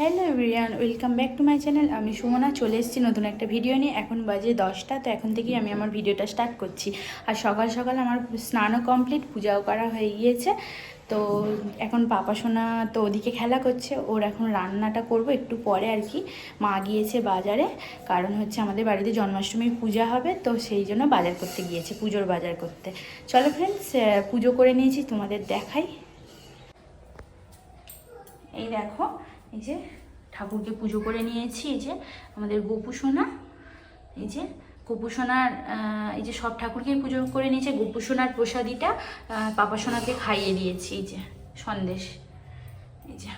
Hello everyone welcome back to my channel আমি সুমনা চলে এসেছি নতুন একটা ভিডিও নিয়ে। এখন বাজে দশটা, তো এখন থেকেই আমি আমার ভিডিওটা স্টার্ট করছি। আর সকাল সকাল আমার স্নানও কমপ্লিট পূজাও করা হয়ে গিয়েছে। তো এখন পাপা সোনা তো ওদিকে খেলা করছে, ওর এখন রান্নাটা করব একটু পরে আর কি। মা গিয়েছে বাজারে, কারণ হচ্ছে আমাদের বাড়িতে জন্মাষ্টমীর পূজা হবে, তো সেই জন্য বাজার করতে গিয়েছে, পুজোর বাজার করতে। চলো ফ্রেন্ডস পুজো করে নিয়েছি, তোমাদের দেখাই। এই দেখো এই যে ঠাকুরকে পুজো করে নিয়েছি, এই যে আমাদের গোপু সোনা, এই যে গোপু সোনার এই যে সব ঠাকুরকে পুজো করে নিয়েছে, গোপু সোনার প্রসাদিটা পাপা সোনাকে খাইয়ে দিয়েছি, এই যে সন্দেশ, এই যে।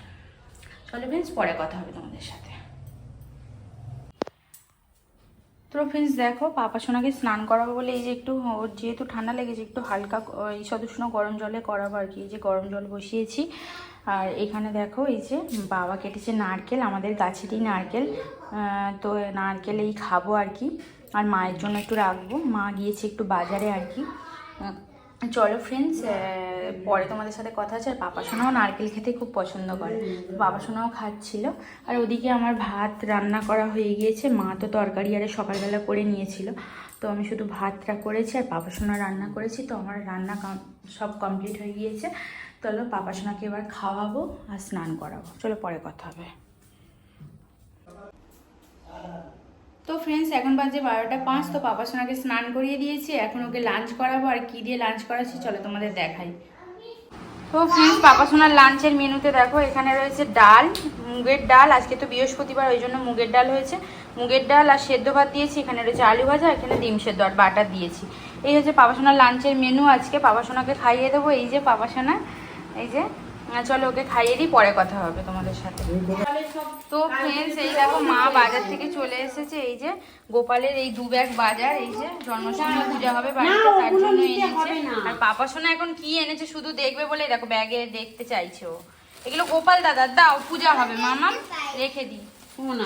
চলো ফ্রেন্ডস পরে কথা হবে তোমাদের সাথে। তো ফ্রেন্ডস দেখো, পাপা সোনাকে স্নান করাবো বলে এই যে একটু, ওর যেহেতু ঠান্ডা লেগেছে, একটু হালকা, এই সদস্য গরম জলে করাবো আর কি, এই যে গরম জল বসিয়েছি। আর এখানে দেখো, এই যে বাবা কেটেছে নারকেল, আমাদের গাছেরই নারকেল। তো নারকেল এই খাব আর কি। আর মায়ের জন্য একটু রাখব। মা গিয়েছে একটু বাজারে আর কি। চলো ফ্রেন্ডস পরে তোমাদের সাথে কথা আছে। আর পাপা সোনাও নারকেল খেতে খুব পছন্দ করে। বাবা সোনাও খাচ্ছিল। আর ওদিকে আমার ভাত রান্না করা হয়ে গিয়েছে। মা তো তরকারি আরে সকালবেলা করে নিয়েছিল। তো আমি শুধু ভাতটা করেছি আর পাপা সোনা রান্না করেছি, তো আমার রান্না সব কমপ্লিট হয়ে গিয়েছে। চলো পাপা সোনাকে এবার খাওয়াবো আর স্নান করাবো। চলো পরে কথা হবে। তো ফ্রেন্ডস এখন বাজে বারোটা পাঁচ, তো পাপা সোনাকে স্নান করিয়ে দিয়েছি। এখন ওকে লাঞ্চ করাবো, আর কি দিয়ে লাঞ্চ করাচ্ছি চলো তোমাদের দেখাই। তো ফ্রেন্ডস পাপাসোনার লাঞ্চের মেনুতে দেখো, এখানে রয়েছে ডাল, মুগের ডাল, আজকে তো বৃহস্পতিবার, ওই জন্য মুগের ডাল হয়েছে। মুগের ডাল আর সেদ্ধ ভাত দিয়েছি, এখানে রয়েছে আলু ভাজা, এখানে ডিম সেদ্ধ আর বাটার দিয়েছি। এই হচ্ছে পাপাসোনার লাঞ্চের মেনু আজকে পাপাসোনাকে খাইয়ে দেবো, এই যে পাপা সোনা, এই যে চলো ওকে খাইয়ে দিই পরে কথা হবে তোমাদের সাথে। তো ফ্রেন্ডস এই দেখো মা বাজার থেকে চলে এসেছে এই যে গোপালের এই দু ব্যাগ বাজার এই যে জন্মাষ্টমী পূজা হবে বাড়িতে তার জন্য এনেছে। আর পাপা সোনা এখন কি এনেছে শুধু দেখবে বলে দেখো ব্যাগে দেখতে চাইছে ও। এগুলো গোপাল দাদার দাও পূজা হবে মামাম রেখে দিই।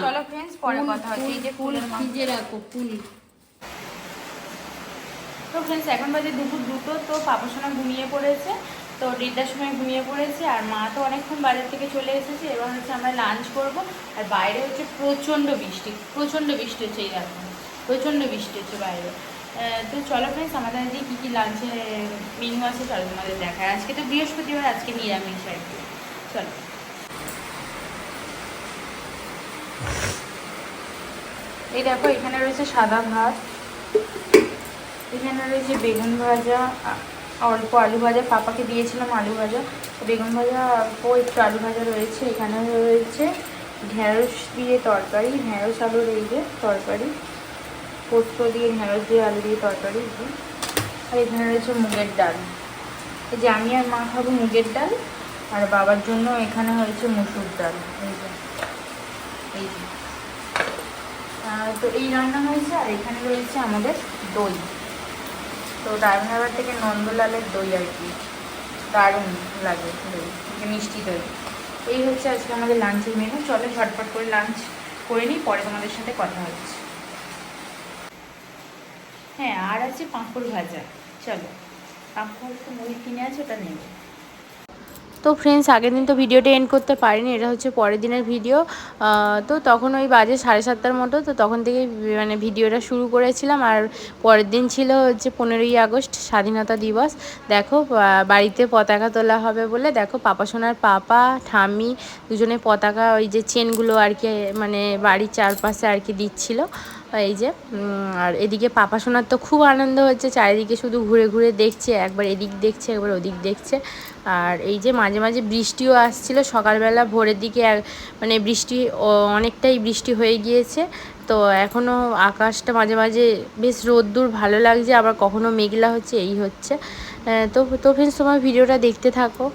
চলো ফ্রেন্ডস পরে কথা হচ্ছে এই যে ফুলের মা রাখো ফুল। তো ফ্রেন্ডস এখন বাজে দুপুর দুটো তো পাপা সোনা ঘুমিয়ে পড়েছে। তো দেড়টার সময় ঘুমিয়ে পড়েছে আর মা তো অনেকক্ষণ বাজার থেকে চলে এসেছে এবার হচ্ছে আমরা লাঞ্চ করব। আর বাইরে হচ্ছে প্রচণ্ড বৃষ্টি প্রচণ্ড বৃষ্টি হচ্ছে এই দেখো, প্রচণ্ড বৃষ্টি হচ্ছে বাইরে। তো চলো ফ্রেন্ডস আমাদের আজকে কী কী লাঞ্চে মেনু আছে চলো তোমাদের দেখায় আজকে তো বৃহস্পতিবার, আজকে নিরামিষ আর কি। চলো। এই দেখো, এখানে রয়েছে সাদা ভাত, এখানে রয়েছে বেগুন ভাজা অল্প আলু ভাজা, পাপাকে দিয়েছিলাম আলু ভাজা। বেগুন ভাজা অল্প একটু আলু ভাজা রয়েছে এখানে রয়েছে। ঢ্যাঁড়স দিয়ে তরকারি ঢ্যাঁড়স আলুর এই যে তরকারি। পোস্ত দিয়ে ঢ্যাঁড়স দিয়ে আলু দিয়ে তরকারি। আর এখানে রয়েছে মুগের ডাল। এই যে আমি আর মা খাব মুগের ডাল, আর বাবার জন্য এখানে হয়েছে মুসুর ডাল। এই যে এই যে। তো এই রান্না হয়েছে, আর এখানে রয়েছে আমাদের দই। তো ডায়মন্ডহারবার থেকে নন্দলালের দই আর কি। দারুণ লাগে দই মিষ্টি দই। এই হচ্ছে আজকে আমাদের লাঞ্চের মেনু চলে ঝটপট করে লাঞ্চ করে নিই, পরে তোমাদের সাথে কথা হচ্ছে। হ্যাঁ আর আছে পাঁপড় ভাজা। চলো, পাঁপড় তো মুড়ি কিনে আছে, ওটা নেবে তো ফ্রেন্ডস আগের দিন তো ভিডিওটা এন্ড করতে পারিনি, এটা হচ্ছে পরের দিনের ভিডিও তো তখন ওই বাজে সাড়ে সাতটার মতো, তো তখন থেকে মানে ভিডিওটা শুরু করেছিলাম। আর পরের দিন ছিল হচ্ছে পনেরোই আগস্ট, স্বাধীনতা দিবস। দেখো বাড়িতে পতাকা তোলা হবে বলে, দেখো পাপা সোনার পাপা, ঠাম্মি দুজনে পতাকা ওই যে চেনগুলো আর কি মানে বাড়ির চারপাশে আর কি দিচ্ছিল। এই যে আর এদিকে পাপা সোনার তো খুব আনন্দ হচ্ছে, চারিদিকে শুধু ঘুরে ঘুরে দেখছে, একবার এদিক দেখছে, একবার ওদিক দেখছে। আর এই যে মাঝে মাঝে বৃষ্টিও আসছিল, সকালবেলা ভোরের দিকে মানে বৃষ্টি অনেকটাই বৃষ্টি হয়ে গিয়েছে। তো এখনও আকাশটা মাঝে মাঝে বেশ রোদ্দুর, ভালো লাগছে, আবার কখনো মেঘলা হচ্ছে, এই হচ্ছে। তো তো ফ্রেন্ডস তোমার ভিডিওটা দেখতে থাকো।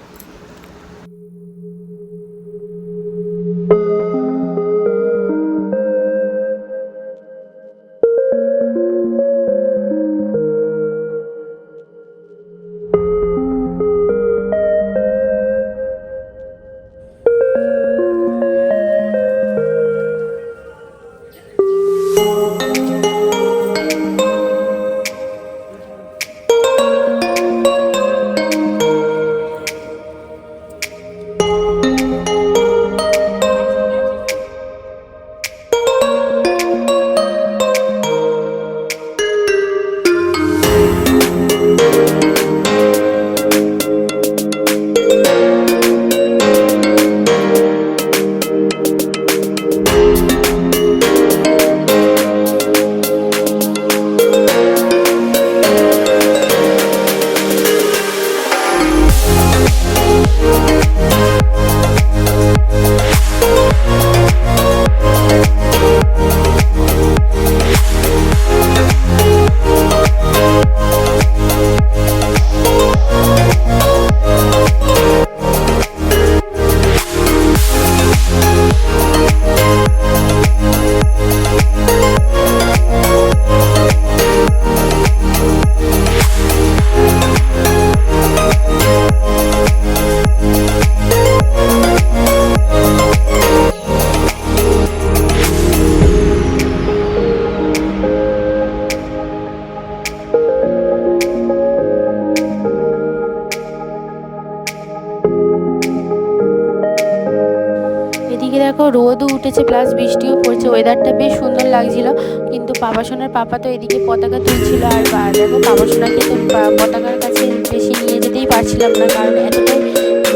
উঠেছে প্লাস বৃষ্টিও পড়ছে ওয়েদারটা বেশ সুন্দর লাগছিল। কিন্তু পাপা সোনার পাপা তো এদিকে পতাকা তুলছিল আর দেখো পাপা সোনাকে তো পতাকার কাছে বেশি নিয়ে যেতেই পারছিলাম না, কারণ এতটাই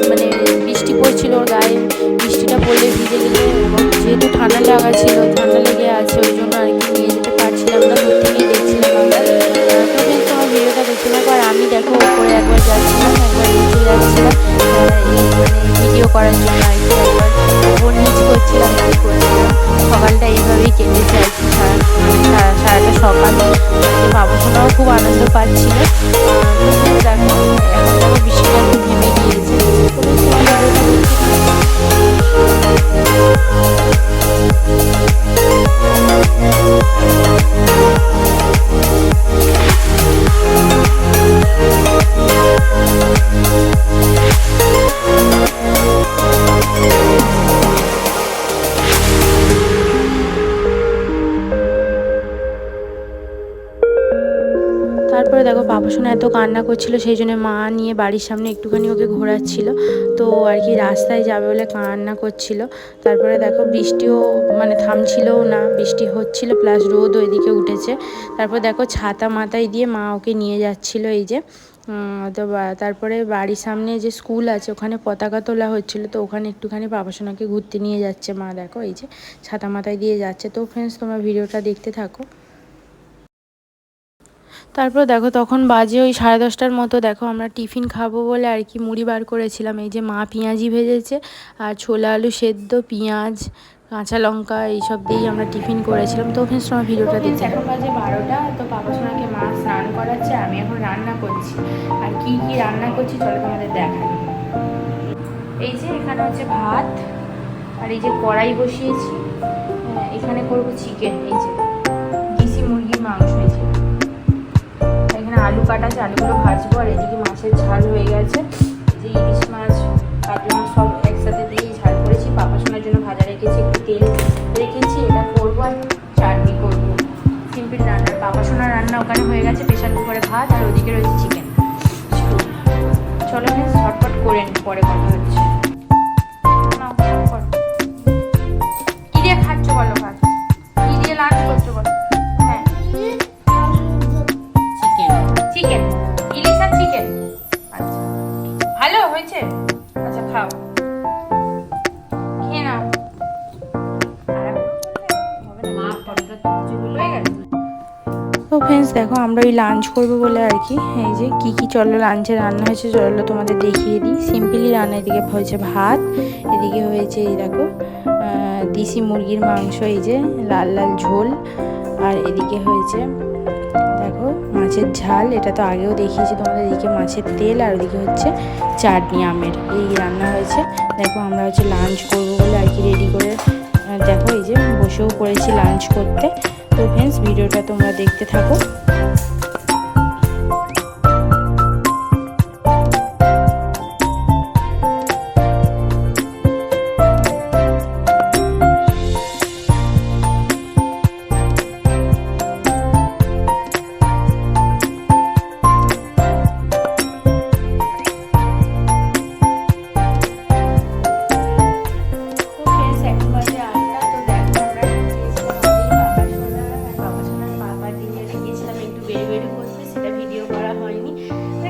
মানে বৃষ্টি পড়ছিল ওর গায়ে। বৃষ্টিটা পড়লে ভিজে গেলে যেহেতু ঠান্ডা লাগা ছিল, ঠান্ডা লেগে আছে, ওই জন্য আর কি নিয়ে যেতে পারছিলাম না, ঘুরতে থেকেই দেখছিলাম তারপরে দেখো বাবুসোনা এত কান্না করছিল, সেই জন্য মা নিয়ে বাড়ির সামনে একটুখানি ওকে ঘোরাচ্ছিল। তো আর কি রাস্তায় যাবে বলে কান্না করছিল। তারপরে দেখো বৃষ্টিও মানে থামছিলও না, বৃষ্টি হচ্ছিল প্লাস রোদ ওইদিকে উঠেছে। তারপর দেখো ছাতা মাথায় দিয়ে মা ওকে নিয়ে যাচ্ছিল এই যে তো তারপরে বাড়ির সামনে যে স্কুল আছে, ওখানে পতাকা তোলা হচ্ছিল, তো ওখানে একটুখানি বাবাসোনাকে ঘুরতে নিয়ে যাচ্ছে মা, দেখো এই যে, ছাতা মাথায় দিয়ে যাচ্ছে। তো ফ্রেন্ডস তোমরা ভিডিওটা দেখতে থাকো। তারপর দেখো তখন বাজে ওই সাড়ে দশটার মতো দেখো আমরা টিফিন খাব বলে আর কি মুড়ি বার করেছিলাম। এই যে মা পেঁয়াজি ভেজেছে আর ছোলা আলু সেদ্ধ পেঁয়াজ কাঁচা লঙ্কা এইসব দিয়েই আমরা টিফিন করেছিলাম। তো ফ্রেন্ডস তোমার ভিডিওটা দেখতে এখন বাজে বারোটা তো বাবা সোনাকে মা স্নান করাচ্ছে আমি এখন রান্না করছি। আর কি কি রান্না করছি চলো তোমাদের দেখাই। এই যে এখানে হচ্ছে ভাত আর এই যে কড়াই বসিয়েছি। হ্যাঁ, এখানে করব চিকেন এই যে দেশি মুরগির মাংস এই যে। এখানে আলু কাটা আছে, আলুগুলো ভাজবো, আর এদিকে মাছের ঝাল হয়ে গেছে। যে ইলিশ মাছ কাতলা মাছ সব একসাথে দিয়ে ঝাল করেছি। পাপা সোনার জন্য ভাজা রেখেছি, একটু তেল রেখেছি, এটা করব আর চাটনি করব। সিম্পল রান্না। পাপা সোনার রান্না ওখানে হয়ে গেছে, প্রেশার কুকারে ভাত, আর ওদিকে রয়েছে চিকেন চলো ঝটপট করে পরে কথা হচ্ছে। তো ফ্রেন্ডস দেখো আমরা ওই লাঞ্চ করব বলে আর কি। এই যে কি কি চলো লাঞ্চে রান্না হয়েছে চলো তোমাদের দেখিয়ে দিই। সিম্পলি রান্না, এদিকে হয়েছে ভাত, এদিকে হয়েছে এই দেখো দেশি মুরগির মাংস, এই যে লাল লাল ঝোল, আর এদিকে হয়েছে দেখো মাছের ঝাল, এটা তো আগেও দেখিয়েছি তোমাদের, এদিকে মাছের তেল, আর ওদিকে হচ্ছে চাটনি, আমের, এই রান্না হয়েছে। দেখো আমরা হচ্ছে লাঞ্চ করব বলে আর কি রেডি করে দেখো এই যে বসেও পড়েছি লাঞ্চ করতে। তো ফ্রেন্ডস ভিডিওটা তোমরা দেখতে থাকো।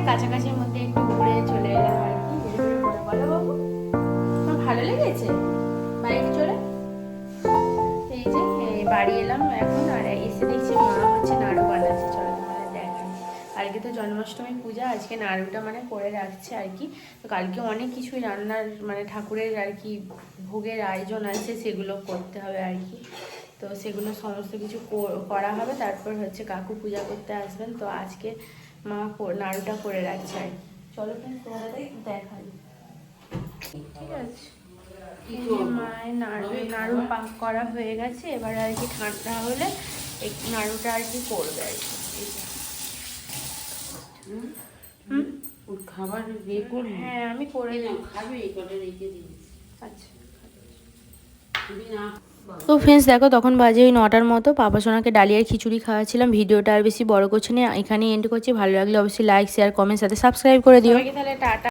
কাছাকাছির মধ্যে একটু ঘুরে চলে এলাম আর কি। বলো বাবু, তোমার ভালো লেগেছে? বাড়িতে চলে এই যে বাড়ি এলাম এখন আর এসে দেখছি মা হচ্ছে নাড়ু বানাচ্ছে চলো তোমাদের কালকে তো জন্মাষ্টমী পূজা আজকে নাড়ুটা মানে করে রাখছে আর কি। তো কালকে অনেক কিছুই রান্নার মানে ঠাকুরের আর কি ভোগের আয়োজন আছে সেগুলো করতে হবে আর কি। তো সেগুলো সমস্ত কিছু করা হবে তারপর হচ্ছে কাকু পূজা করতে আসবেন। তো আজকে মা নাড়ুটা করে রাখছে। আর চলো তোমাদের দেখাই। ঠিক আছে। মায়ের নাড়ু নাড়ু পাক করা হয়ে গেছে এবার আর কি ঠান্ডা হলে এই নাড়ুটা আর কি করবে আর কি। হুম? খাবার বের করবি? হ্যাঁ আমি করে দিই। খাবে এই কটা রেখে দিবি। আচ্ছা। না। তো ফ্রেন্ডস দেখো তখন বাজে ওই নটার মতো। পাপা সোনাকে ডালিয়ার খিচুড়ি খাওয়াচ্ছিলাম। ভিডিওটা আর বেশি বড় করছে না। এখানেই এন্ড করছি। ভালো লাগলে অবশ্যই লাইক শেয়ার কমেন্ট সাথে সাবস্ক্রাইব করে দিও। তাহলে টাটা।